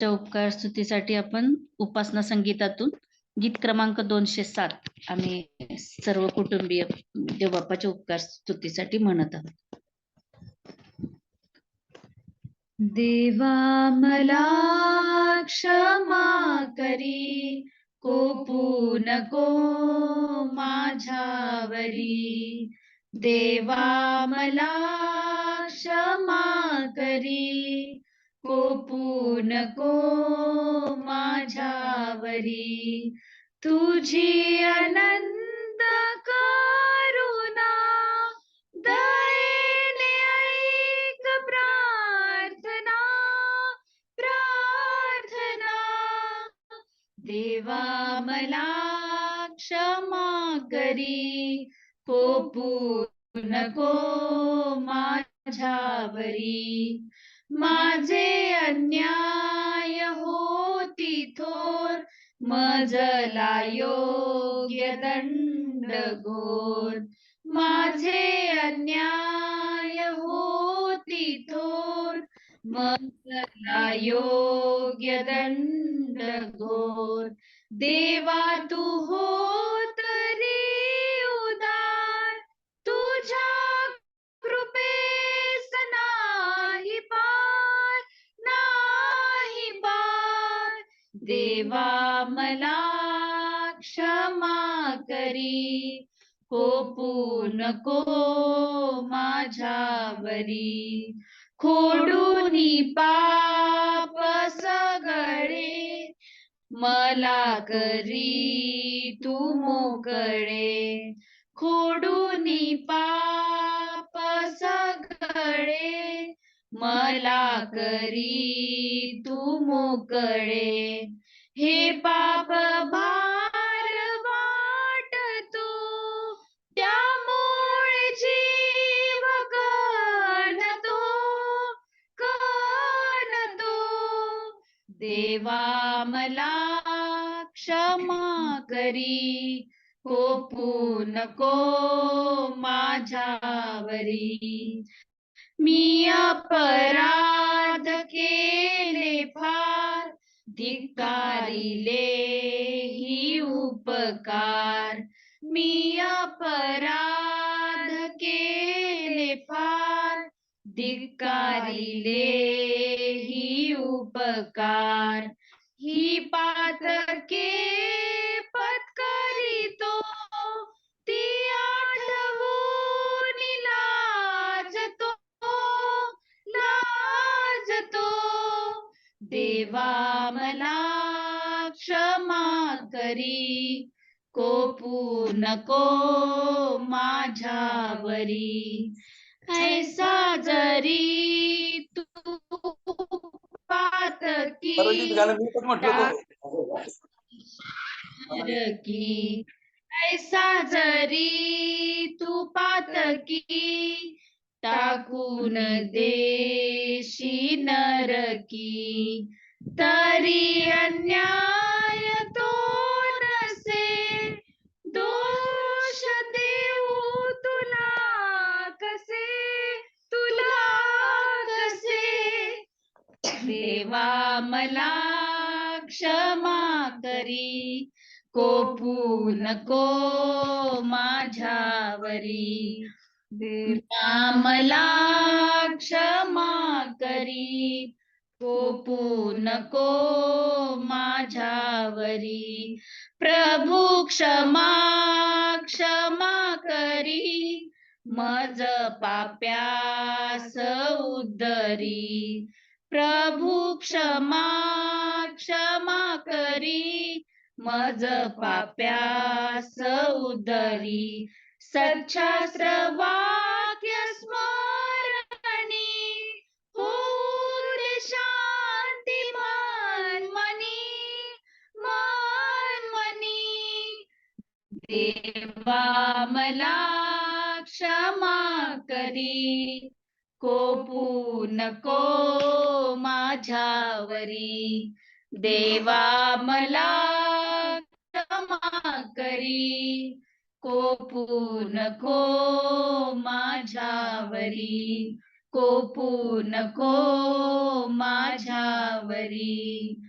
च्या उपकार स्तुतीसाठी आपण उपासना संगीतातून गीत क्रमांक दोनशे सात आम्ही सर्व कुटुंबीय देवबापाच्या उपकार स्तुतीसाठी म्हणत आहोत. देवा मला क्षमा करी कोपू नको माझ्यावरी. देवा मला क्षमा करी कोपू नको माझ्यावरी. तुझी अनंत करुणा दयेने ऐक प्रार्थना प्रार्थना. देवा मला क्षमा करी कोपू नको माझ्यावरी. माझे अन्याय होती थोर मजला योग्य दंड गोर माझे अन्याय होती थोर मजला योग्य दंड गोर देवा तू हो देवा मला क्षमा करी. कोपू नको माझ्यावरी. खोडून पाप सगळे मला करी तू मोकळे. खोडून पाप सगळे मला करी तू मोकळे. हे पाप भार वाटतो. त्यामुळे जीव कणतो कणतो देवा मला क्षमा करी. कोपू नको माझ्यावरी. मी अपराध केले फार. धिकारिले ही उपकार. मी अपराध केले फार. धिकारिले ही उपकार. ही पातके पत्करितो ती आठवून लाजतो. लाजतो. देवा क्षमा करी. कोपू नको माझ्यावरी. ऐसा जरी तू. की ऐसा जरी तू पातकी टाकून देशी नरकी. तरी अन्याय मला क्षमा करी. कोपू नको माझ्यावरी. देवा मला क्षमा करी. कोपू नको माझ्यावरी. प्रभू क्षमा क्षमा करी. मज पाप्यास उद्धरी. प्रभू क्षमा क्षमा करी मज पाप्यास उदरी सच्छास्त्र वाक्य स्मरणी होऊ शांती मन मनी मन मनी. देवा मला क्षमा करी कोपू नको माझ्यावरी. देवा मला क्षमा करी. कोपू नको माझ्यावरी. कोपू नको माझ्यावरी.